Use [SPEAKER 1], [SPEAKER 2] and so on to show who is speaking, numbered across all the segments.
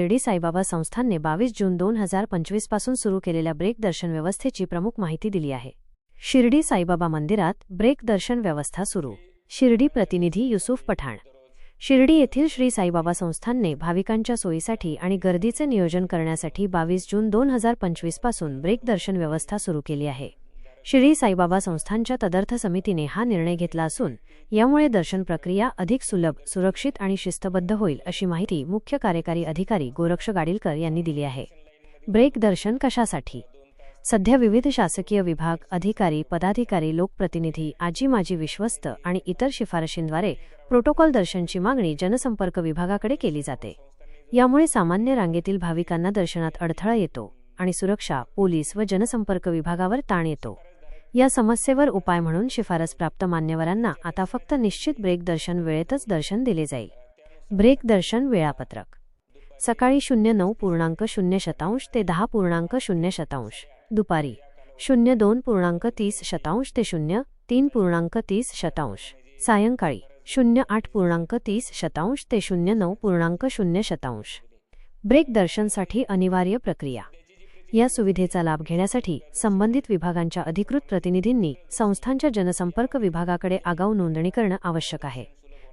[SPEAKER 1] शिर्डी साईबाबा संस्थानने बावीस जून दोन हजार पंचवीसपासून सुरू केलेल्या ब्रेक दर्शन व्यवस्थेची प्रमुख माहिती दिली आहे. शिर्डी साईबाबा मंदिरात ब्रेक दर्शन व्यवस्था सुरू. शिर्डी प्रतिनिधी युसुफ पठाण. शिर्डी येथील श्री साईबाबा संस्थानने भाविकांच्या सोयीसाठी आणि गर्दीचे नियोजन करण्यासाठी बावीस जून दोन हजार पंचवीसपासून ब्रेक दर्शन व्यवस्था सुरू केली आहे. श्री साईबाबा संस्थांच्या तदर्थ समितीने हा निर्णय घेतला असून यामुळे दर्शन प्रक्रिया अधिक सुलभ सुरक्षित आणि शिस्तबद्ध होईल अशी माहिती मुख्य कार्यकारी अधिकारी गोरक्ष गाडीलकर यांनी दिली आहे. ब्रेक दर्शन कशासाठी? सध्या विविध शासकीय विभाग अधिकारी पदाधिकारी लोकप्रतिनिधी आजी माजी विश्वस्त आणि इतर शिफारशींद्वारे प्रोटोकॉल दर्शनची मागणी जनसंपर्क विभागाकडे केली जाते. यामुळे सामान्य रांगेतील भाविकांना दर्शनात अडथळा येतो आणि सुरक्षा पोलीस व जनसंपर्क विभागावर ताण येतो. या समस्येवर उपाय म्हणून शिफारस प्राप्त मान्यवरांना आता फक्त निश्चित ब्रेक दर्शन वेळेतच दर्शन दिले जाईल. ब्रेक दर्शन वेळापत्रक. सकाळी शून्य नऊ पूर्णांक शून्य शतांश ते दहा पूर्णांक शून्य शतांश. दुपारी शून्य दोन पूर्णांक तीस शतांश ते शून्य तीन पूर्णांक तीस शतांश. सायंकाळी शून्य आठ पूर्णांक तीस शतांश ते शून्य नऊ पूर्णांक शून्य शतांश. ब्रेक दर्शनसाठी अनिवार्य प्रक्रिया. या सुविधेचा लाभ घेण्यासाठी संबंधित विभागांच्या अधिकृत प्रतिनिधींनी संस्थांच्या जनसंपर्क विभागाकडे आगाऊ नोंदणी करणं आवश्यक आहे.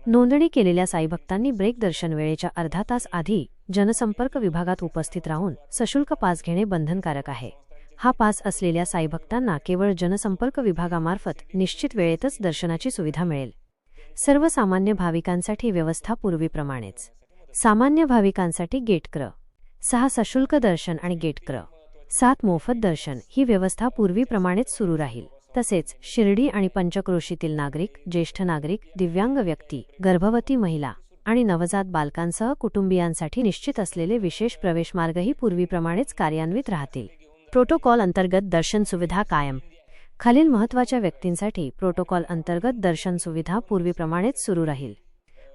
[SPEAKER 1] नोंदणी केलेल्या साईभक्तांनी ब्रेक दर्शन वेळेच्या अर्धा तास आधी जनसंपर्क विभागात उपस्थित राहून सशुल्क पास घेणे बंधनकारक आहे. हा पास असलेल्या साईभक्तांना केवळ जनसंपर्क विभागामार्फत निश्चित वेळेतच दर्शनाची सुविधा मिळेल. सर्वसामान्य भाविकांसाठी व्यवस्था पूर्वीप्रमाणेच. सामान्य भाविकांसाठी गेटक्र सहा सशुल्क दर्शन आणि गेटक्र सात मोफत दर्शन ही व्यवस्था पूर्वीप्रमाणेच सुरू राहील. तसेच शिर्डी आणि पंचक्रोशीतील नागरिक ज्येष्ठ नागरिक दिव्यांग व्यक्ती गर्भवती महिला आणि नवजात बालकांसह कुटुंबियांसाठी निश्चित असलेले विशेष प्रवेशमार्गही पूर्वीप्रमाणेच कार्यान्वित राहतील. प्रोटोकॉल अंतर्गत दर्शन सुविधा कायम. खालील महत्त्वाच्या व्यक्तींसाठी प्रोटोकॉल अंतर्गत दर्शन सुविधा पूर्वीप्रमाणेच सुरू राहील.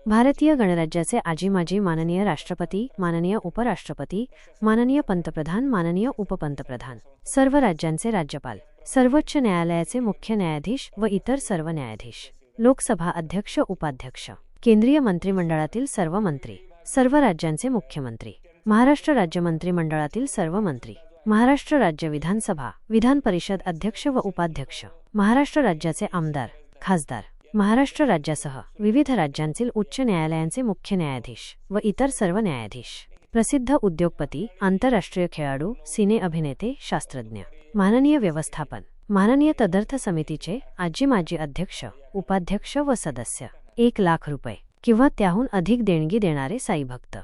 [SPEAKER 1] भारतीय गणराज्याचे आजी माजी माननीय राष्ट्रपती माननीय उपराष्ट्रपती माननीय पंतप्रधान माननीय उपपंतप्रधान सर्व राज्यांचे राज्यपाल सर्वोच्च न्यायालयाचे मुख्य न्यायाधीश व इतर सर्व न्यायाधीश लोकसभा अध्यक्ष उपाध्यक्ष केंद्रीय मंत्रिमंडळातील सर्व मंत्री सर्व राज्यांचे मुख्यमंत्री महाराष्ट्र राज्य मंत्रिमंडळातील सर्व मंत्री महाराष्ट्र राज्य विधानसभा विधान परिषद अध्यक्ष व उपाध्यक्ष महाराष्ट्र राज्याचे आमदार खासदार महाराष्ट्र राज्यासह विविध राज्यांतील उच्च न्यायालयांचे मुख्य न्यायाधीश व इतर सर्व न्यायाधीश. प्रसिद्ध उद्योगपती आंतरराष्ट्रीय खेळाडू सिने अभिनेते शास्त्रज्ञ. माननीय व्यवस्थापन. माननीय तदर्थ समितीचे आजी माजी अध्यक्ष उपाध्यक्ष व सदस्य. एक लाख रुपये किंवा त्याहून अधिक देणगी देणारे साईभक्त.